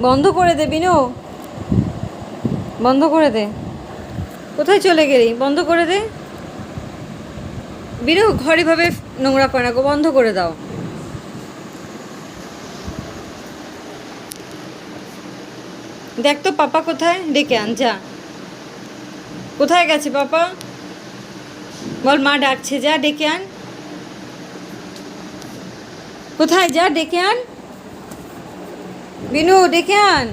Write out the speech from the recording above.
বন্ধ করে দে, বিনু। বন্ধ করে দে। কোথায় চলে গেলি? বন্ধ করে দে। বিনু, ঘরে ভাবে নোংরা করে না গো, বন্ধ করে দাও। দেখ তো পাপা কোথায়? ডেকে আন, যা। কোথায় গেছে পাপা? বল, মা ডাকছে, যা, ডেকে আন। কোথায়, যা, ডেকে আন। বিনু ডেকে আন।